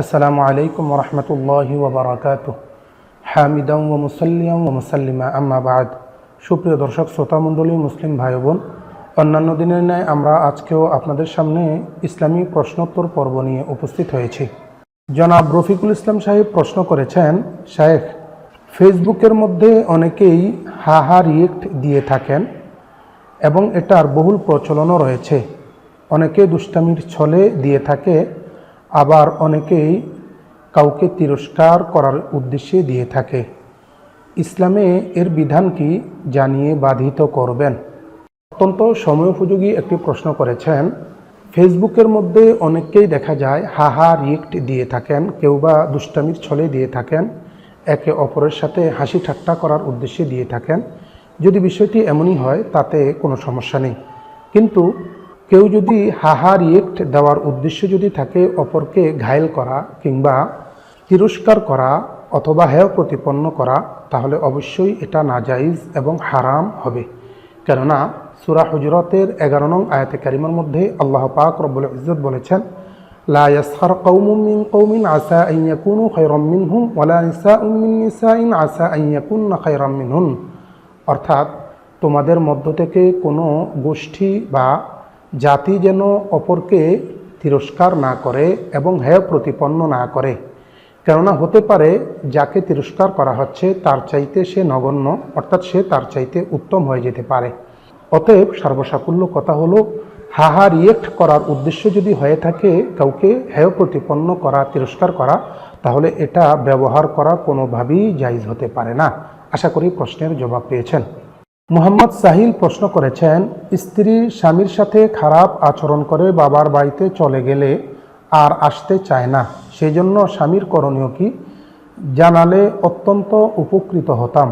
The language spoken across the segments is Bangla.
আসসালামু আলাইকুম রহমতুল্লাহি ওবরাকাত হামিদাম ও মুসাল্লিয়াম ও মুসাল্লিমা, আম্মা বাদ। সুপ্রিয় দর্শক শ্রোতামণ্ডলী মুসলিম ভাই বোন অন্যান্য দিনের ন্যায় আমরা আজকেও আপনাদের সামনে ইসলামী প্রশ্নোত্তর পর্ব নিয়ে উপস্থিত হয়েছি। জনাব রফিকুল ইসলাম সাহেব প্রশ্ন করেছেন, শায়েখ, ফেসবুকের মধ্যে অনেকেই হা হা রিয়েক্ট দিয়ে থাকেন এবং এটার বহুল প্রচলনও রয়েছে। অনেকে দুষ্টামির ছলে দিয়ে থাকে আবার অনেকেই কাউকে তিরস্কার করার উদ্দেশ্যে দিয়ে থাকে। ইসলামে এর বিধান কি জানিয়ে বাধিত করবেন? অত্যন্ত সময়োপযোগী একটি প্রশ্ন করেছেন। ফেসবুকের মধ্যে অনেককেই দেখা যায় হা হা রিয়েক্ট দিয়ে থাকেন, কেউ বা দুষ্টামির ছলে দিয়ে থাকেন, একে অপরের সাথে হাসি ঠাট্টা করার উদ্দেশ্যে দিয়ে থাকেন। যদি বিষয়টি এমনই হয়, তাতে কোনো সমস্যা নেই। কিন্তু কেউ যদি হাহা রিয়েক্ট দেওয়ার উদ্দেশ্য যদি থাকে অপরকে ঘায়েল করা কিংবা তিরস্কার করা অথবা হেয় প্রতিপন্ন করা, তাহলে অবশ্যই এটা নাজাইজ এবং হারাম হবে। কেননা সুরা হুজরতের এগারো নং আয়াতে কারিমার মধ্যে আল্লাহ পাক রব্বুল ইজ্জত বলেছেন, লা ইয়াসখার মিন কওমিন আসা আন ইয়াকুনু মিন নিসাইন আসা আন ইয়াকুননা খায়রাম মিনহুন। অর্থাৎ তোমাদের মধ্য থেকে কোনো গোষ্ঠী বা জাতি যেন অপরকে তিরস্কার না করে এবং হেয় প্রতিপন্ন না করে। কেননা হতে পারে, যাকে তিরস্কার করা হচ্ছে, তার চাইতে সে নগণ্য, অর্থাৎ সে তার চাইতে উত্তম হয়ে যেতে পারে। অতএব সর্বসাকুল্য কথা হলো হাহা রিয়েক্ট করার উদ্দেশ্য যদি হয়ে থাকে, কাউকে হেয় প্রতিপন্ন করা, তিরস্কার করা, তাহলে এটা ব্যবহার করা কোনোভাবেই জায়জ হতে পারে না। আশা করি প্রশ্নের জবাব পেয়েছেন। মোহাম্মদ সাহিল প্রশ্ন করেছেন, স্ত্রী স্বামীর সাথে খারাপ আচরণ করে বাবার বাড়িতে চলে গেলে আর আসতে চায় না সেই জন্য স্বামীর করণীয় কি? জানালে অত্যন্ত উপকৃত হতাম।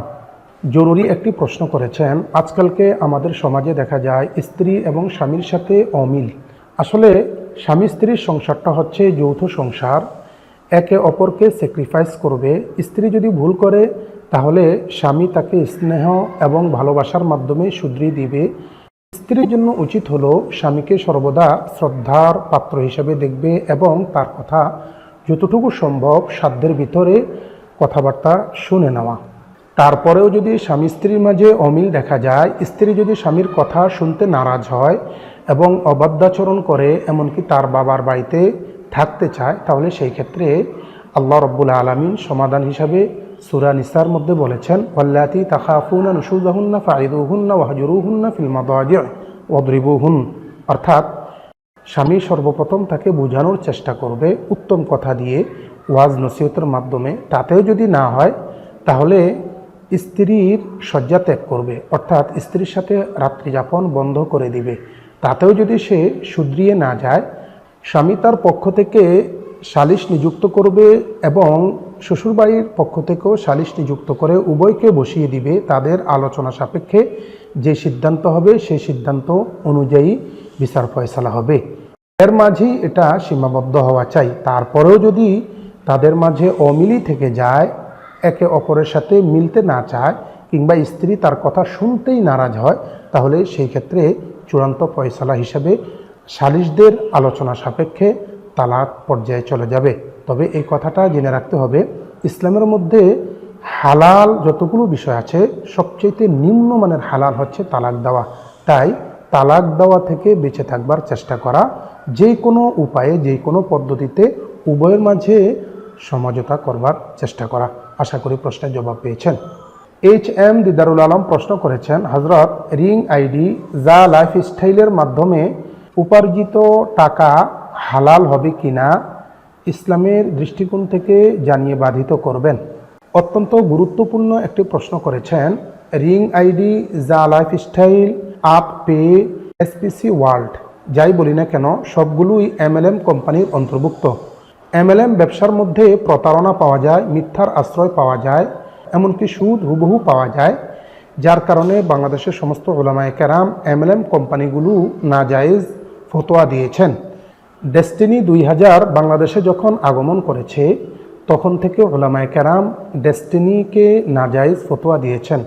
জরুরি একটি প্রশ্ন করেছেন, আজকালকে আমাদের সমাজে দেখা যায় স্ত্রী এবং স্বামীর সাথে অমিল। আসলে স্বামী স্ত্রীর সংসারটা হচ্ছে যৌথ সংসার, একে অপরকে স্যাক্রিফাইস করবে। স্ত্রী যদি ভুল করে তাহলে স্বামী তাকে স্নেহ এবং ভালোবাসার মাধ্যমে শুধরিয়ে দিবে। স্ত্রীর জন্য উচিত হলো স্বামীকে সর্বদা শ্রদ্ধার পাত্র হিসেবে দেখবে এবং তার কথা যতটুকু সম্ভব সাধ্যের ভিতরে কথাবার্তা শুনে নেওয়া। তারপরেও যদি স্বামী স্ত্রীর মাঝে অমিল দেখা যায়, স্ত্রী যদি স্বামীর কথা শুনতে নারাজ হয় এবং অবাধ্যাচরণ করে, এমনকি তার বাবার বাড়িতে থাকতে চায়, তাহলে সেই ক্ষেত্রে আল্লাহ রব্বুল আলমিন সমাধান হিসাবে সুরা নিসার মধ্যে বলেছেন, ওয়াল্লাতি তাখাফুনা নুসুজাহুন্না ফাইদুহুন্না ওয়াহজুরুহুন্না ফিল মাদাজি ওয়াদরিবুহুন। অর্থাৎ, স্বামী সর্বপ্রথম তাকে বোঝানোর চেষ্টা করবে উত্তম কথা দিয়ে ওয়াজ নসিহতের মাধ্যমে। তাতেও যদি না হয়, তাহলে স্ত্রীর শয্যা ত্যাগ করবে, অর্থাৎ স্ত্রীর সাথে রাত্রিযাপন বন্ধ করে দিবে। তাতেও যদি সে শুধরিয়ে না যায়, স্বামী তার পক্ষ থেকে সালিশ নিযুক্ত করবে এবং শ্বশুরবাড়ির পক্ষ থেকেও সালিশ নিযুক্ত করে উভয়কে বসিয়ে দিবে তাদের আলোচনা সাপেক্ষে যে সিদ্ধান্ত হবে সেই সিদ্ধান্ত অনুযায়ী বিচার ফয়সালা হবে। এর মাঝেই এটা সীমাবদ্ধ হওয়া চাই। তারপরেও যদি তাদের মাঝে অমিলি থেকে যায়, একে অপরের সাথে মিলতে না চায়, কিংবা স্ত্রী তার কথা শুনতেই নারাজ হয়, তাহলে সেই ক্ষেত্রে চূড়ান্ত ফয়সালা হিসাবে সালিশদের আলোচনা সাপেক্ষে তালাক পর্যায়ে চলে যাবে। তবে এই কথাটা জেনে রাখতে হবে, ইসলামের মধ্যে হালাল যতগুলো বিষয় আছে সবচেয়ে নিম্নমানের হালাল হচ্ছে তালাক দেওয়া। তাই তালাক দেওয়া থেকে বেঁচে থাকবার চেষ্টা করা, যে কোনো উপায়ে, যে কোনো পদ্ধতিতে উভয়ের মাঝে সমঝোতা করবার চেষ্টা করা। আশা করি প্রশ্নের জবাব পেয়েছেন। এইচ এম দিদারুল আলম প্রশ্ন করেছেন হজরত রিং আইডি যা লাইফ স্টাইলের মাধ্যমে উপার্জিত টাকা হালাল হবে কিনা ইসলামের দৃষ্টিকোণ থেকে জানিয়ে বাধিত করবেন। অত্যন্ত গুরুত্বপূর্ণ একটি প্রশ্ন করেছেন রিং আইডি, যা life style up pay, SPC world. যাই বলি না কেন, সবগুলোই এমএলএম কোম্পানির অন্তর্ভুক্ত। এমএলএম ব্যবসার মধ্যে প্রতারণা পাওয়া যায়, মিথ্যার আশ্রয় পাওয়া যায়, এমনকি সুদ হুবহু পাওয়া যায়, যার কারণে বাংলাদেশের সমস্ত ওলামায় কেরাম এমএলএম কোম্পানিগুলো নাজায়েজ ফতোয়া দিয়েছেন। ডেস্টিনি দুই হাজার বাংলাদেশে যখন আগমন করেছে, তখন থেকে ওলামায় কেরাম ডেস্টিনিকে নাজায়েজ ফতোয়া দিয়েছেন।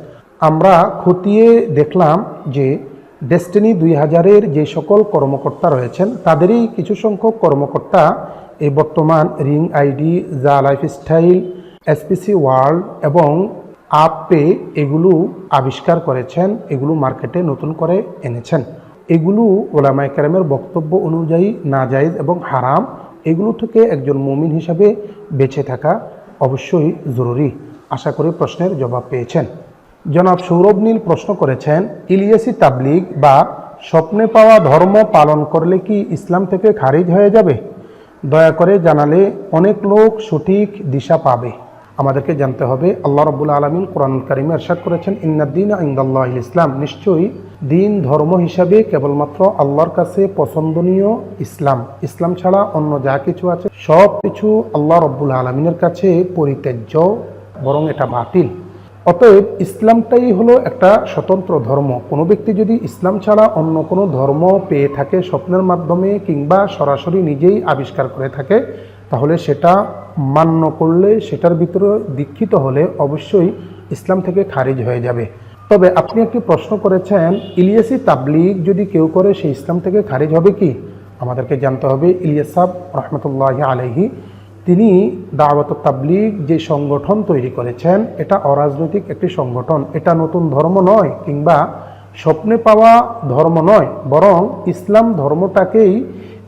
আমরা খতিয়ে দেখলাম যে ডেস্টিনি দুই হাজারের যে সকল কর্মকর্তা রয়েছেন, তাদেরই কিছু সংখ্যক কর্মকর্তা এই বর্তমান রিং আইডি যা লাইফস্টাইল এসপিসি ওয়ার্ল্ড এবং আপ পে এগুলো আবিষ্কার করেছেন, এগুলো মার্কেটে নতুন করে এনেছেন। এগুলো ওলামায় কারামের বক্তব্য অনুযায়ী নাজাইজ এবং হারাম, এগুলো থেকে একজন মুমিন হিসাবে বেঁচে থাকা অবশ্যই জরুরি। আশা করি প্রশ্নের জবাব পেয়েছেন। জনাব সৌরভ নীল প্রশ্ন করেছেন, ইলিয়াসি তাবলিগ বা স্বপ্নে পাওয়া ধর্ম পালন করলে কি ইসলাম থেকে খারিজ হয়ে যাবে? দয়া করে জানালে অনেক লোক সঠিক দিশা পাবে। আমাদেরকে জানতে হবে, আল্লাহ রব্বুল আলমিন কোরআনুল কারিমে এরশাদ করেছেন ইন্নাদ্দিন ইন্দাল্লাহ ইসলাম। নিশ্চয়ই দিন ধর্ম হিসাবে কেবলমাত্র আল্লাহর কাছে পছন্দনীয় ইসলাম। ইসলাম ছাড়া অন্য যা কিছু আছে, সব কিছু আল্লাহ রব্বুল আলমিনের কাছে পরিত্যাজ্য, বরং এটা বাতিল। অতএব ইসলামটাই হলো একটা স্বতন্ত্র ধর্ম। কোনো ব্যক্তি যদি ইসলাম ছাড়া অন্য কোনো ধর্ম পেয়ে থাকে স্বপ্নের মাধ্যমে কিংবা সরাসরি নিজেই আবিষ্কার করে থাকে তাহলে সেটা মান্য করলে সেটার ভিতরে দীক্ষিত হলে অবশ্যই ইসলাম থেকে খারিজ হয়ে যাবে। তবে আপনি একটি প্রশ্ন করেছেন, ইলিয়াসি তাবলিগ যদি কেউ করে, সে ইসলাম থেকে খারিজ হবে কি? আমাদেরকে জানতে হবে। ইলিয়াস সাহ রহমতুল্লাহ আলহি তিনি দাওয়াত তাবলিগ যে সংগঠন তৈরি করেছেন, এটা অরাজনৈতিক একটি সংগঠন। এটা নতুন ধর্ম নয়, কিংবা স্বপ্নে পাওয়া ধর্ম নয়, বরং ইসলাম ধর্মটাকেই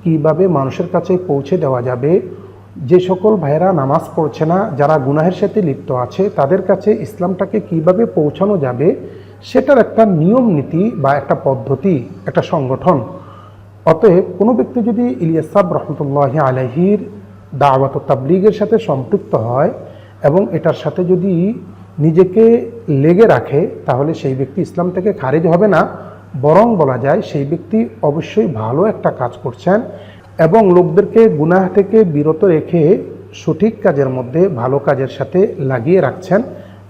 কীভাবে মানুষের কাছে পৌঁছে দেওয়া যাবে যে সকল ভাইয়েরা নামাজ পড়ছে না, যারা গুনাহের সাথে লিপ্ত আছে, তাদের কাছে ইসলামটাকে কীভাবে পৌঁছানো যাবে, সেটার একটা নিয়ম নীতি বা একটা পদ্ধতি, একটা সংগঠন। অতএব কোনো ব্যক্তি যদি ইলিয়াসাব রহমতুল্লাহ আলহির দাওয়াত তাবলিগের সাথে সম্পৃক্ত হয় এবং এটার সাথে যদি নিজেকে লেগে রাখে, তাহলে সেই ব্যক্তি ইসলাম থেকে খারিজ হবে না। বরং বলা যায় সেই ব্যক্তি অবশ্যই ভালো একটা কাজ করছেন এবং লোকদেরকে গুনাহ থেকে বিরত রেখে সঠিক কাজের মধ্যে ভালো কাজের সাথে লাগিয়ে রাখছেন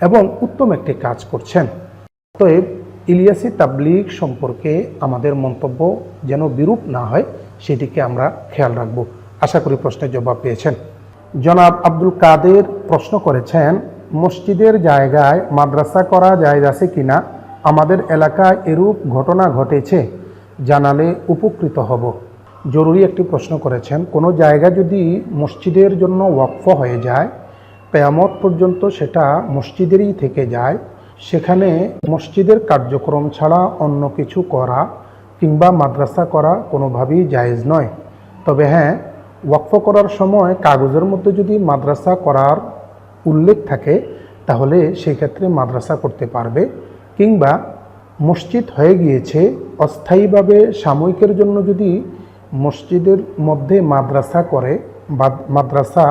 এবং উত্তম একটি কাজ করছেন। অতএব ইলিয়াসি তাবলিগ সম্পর্কে আমাদের মন্তব্য যেন বিরূপ না হয়, সেটিকে আমরা খেয়াল রাখব। আশা করি প্রশ্নের জবাব পেয়েছেন। জনাব আব্দুল কাদের প্রশ্ন করেছেন, মসজিদের জায়গায় মাদ্রাসা করা জায়জ আছে কিনা? আমাদের এলাকায় এরূপ ঘটনা ঘটেছে, জানালে উপকৃত হব। জরুরি একটি প্রশ্ন করেছেন, কোনো জায়গা যদি মসজিদের জন্য ওয়াকফ হয়ে যায়, কেয়ামত পর্যন্ত সেটা মসজিদেরই থেকে যায়, সেখানে মসজিদের কার্যক্রম ছাড়া অন্য কিছু করা কিংবা মাদ্রাসা করা কোনোভাবেই জায়েজ নয়। তবে হ্যাঁ ওয়াকফ করার সময় কাগজের মধ্যে যদি মাদ্রাসা করার উল্লেখ থাকে, তাহলে সেই ক্ষেত্রে মাদ্রাসা করতে পারবে, কিংবা মসজিদ হয়ে গিয়েছে, অস্থায়ীভাবে সাময়িকের জন্য যদি মসজিদের মধ্যে মাদ্রাসা করে মাদ্রাসা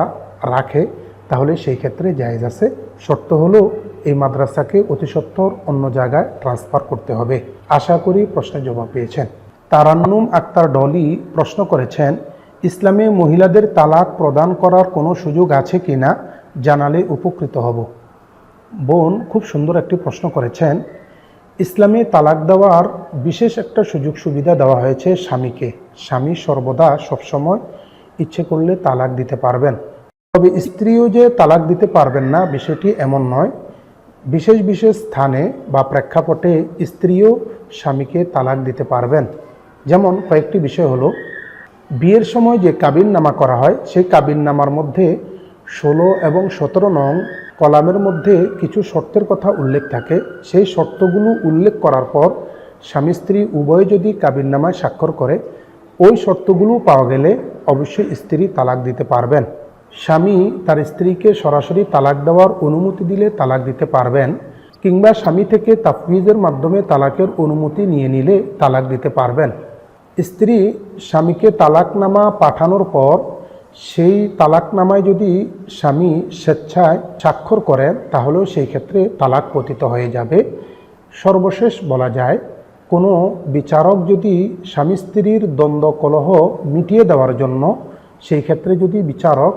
রাখে, তাহলে সেই ক্ষেত্রে জায়েজ আছে। শর্ত হলো, এই মাদ্রাসাকে অতি সত্বর অন্য জায়গায় ট্রান্সফার করতে হবে। আশা করি প্রশ্নের জবাব পেয়েছেন। তারান্নুম আক্তার ডলি প্রশ্ন করেছেন, ইসলামে মহিলাদের তালাক প্রদান করার কোনো সুযোগ আছে কি না জানালে উপকৃত হব। বোন খুব সুন্দর একটি প্রশ্ন করেছেন ইসলামে তালাক দেওয়ার বিশেষ একটা সুযোগ সুবিধা দেওয়া হয়েছে স্বামীকে। স্বামী সর্বদা সবসময় ইচ্ছে করলে তালাক দিতে পারবেন। তবে স্ত্রীও যে তালাক দিতে পারবেন না, বিষয়টি এমন নয়। বিশেষ বিশেষ স্থানে বা প্রেক্ষাপটে স্ত্রীও স্বামীকে তালাক দিতে পারবেন। যেমন কয়েকটি বিষয় হলো, বিয়ের সময় যে কাবিন নামা করা হয়, সেই কাবিন নামার মধ্যে ষোলো এবং সতেরো নং কলামের মধ্যে কিছু শর্তের কথা উল্লেখ থাকে। সেই শর্তগুলো উল্লেখ করার পর স্বামী স্ত্রী উভয় যদি কাবিননামায় স্বাক্ষর করে, ওই শর্তগুলো পাওয়া গেলে অবশ্যই স্ত্রী তালাক দিতে পারবেন। স্বামী তার স্ত্রীকে সরাসরি তালাক দেওয়ার অনুমতি দিলে তালাক দিতে পারবেন, কিংবা স্বামী থেকে তাফবিজের মাধ্যমে তালাকের অনুমতি নিয়ে নিলে তালাক দিতে পারবেন। স্ত্রী স্বামীকে তালাকনামা পাঠানোর পর সেই তালাকনামায় যদি স্বামী স্বেচ্ছায় স্বাক্ষর করেন, তাহলেও সেই ক্ষেত্রে তালাক পতিত হয়ে যাবে। সর্বশেষ বলা যায়, কোনো বিচারক যদি স্বামী স্ত্রীর দ্বন্দ্ব কলহ মিটিয়ে দেওয়ার জন্য, সেই ক্ষেত্রে যদি বিচারক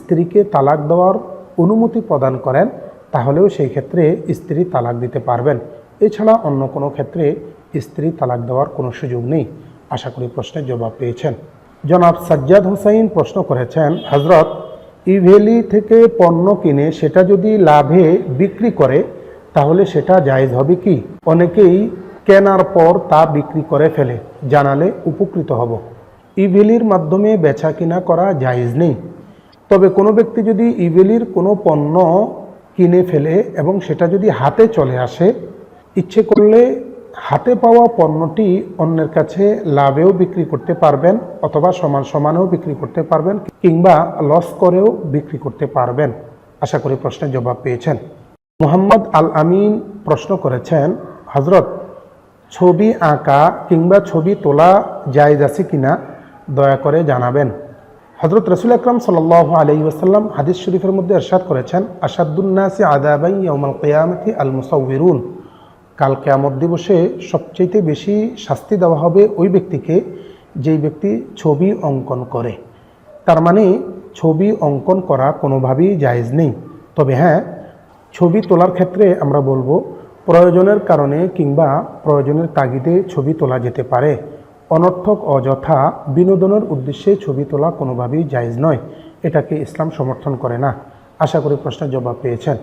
স্ত্রীকে তালাক দেওয়ার অনুমতি প্রদান করেন, তাহলেও সেই ক্ষেত্রে স্ত্রী তালাক দিতে পারবেন। এছাড়া অন্য কোনো ক্ষেত্রে স্ত্রী তালাক দেওয়ার কোনো সুযোগ নেই। আশা করি প্রশ্নের জবাব পেয়েছেন। জনাব সাজ্জাদ হুসাইন প্রশ্ন করেছেন হজরত ইভেলি থেকে পণ্য কিনে সেটা যদি লাভে বিক্রি করে, তাহলে সেটা জায়েজ হবে কি? অনেকেই কেনার পর তা বিক্রি করে ফেলে, জানালে উপকৃত হব। ইভেলির মাধ্যমে বেচা কিনা করা জায়েজ নেই। তবে কোনো ব্যক্তি যদি ইভেলির কোনো পণ্য কিনে ফেলে এবং সেটা যদি হাতে চলে আসে, ইচ্ছে করলে হাতে পাওয়া পণ্যটি অন্যের কাছে লাভেও বিক্রি করতে পারবেন অথবা সমান সমানেও বিক্রি করতে পারবেন কিংবা লস করেও বিক্রি করতে পারবেন। আশা করি প্রশ্নের জবাব পেয়েছেন। মোহাম্মদ আল আমিন প্রশ্ন করেছেন হজরত ছবি আঁকা কিংবা ছবি তোলা জায়েজ আছে কিনা দয়া করে জানাবেন। হজরত রসুল আকরম সাল আলহি ওসাল্লাম হাদিস শরীফের মধ্যে এরশাদ করেছেন আসাদুন্নাসি আদাবাই ইয়ামাল কেয়ামতি আল মুসাউরুন কাল কেয়ামত দিবসে সবচেয়ে বেশি শাস্তি দেওয়া হবে ওই ব্যক্তিকে যেই ব্যক্তি ছবি অঙ্কন করে। তার মানে ছবি অঙ্কন করা কোনোভাবেই জায়েজ নেই। তবে হ্যাঁ ছবি তোলার ক্ষেত্রে আমরা বলব প্রয়োজনের কারণে কিংবা প্রয়োজনের তাগিদে ছবি তোলা যেতে পারে। অনর্থক, অযথা বিনোদনের উদ্দেশ্যে ছবি তোলা কোনোভাবেই জায়েজ নয়। এটাকে ইসলাম সমর্থন করে না। আশা করি প্রশ্নের জবাব পেয়েছেন।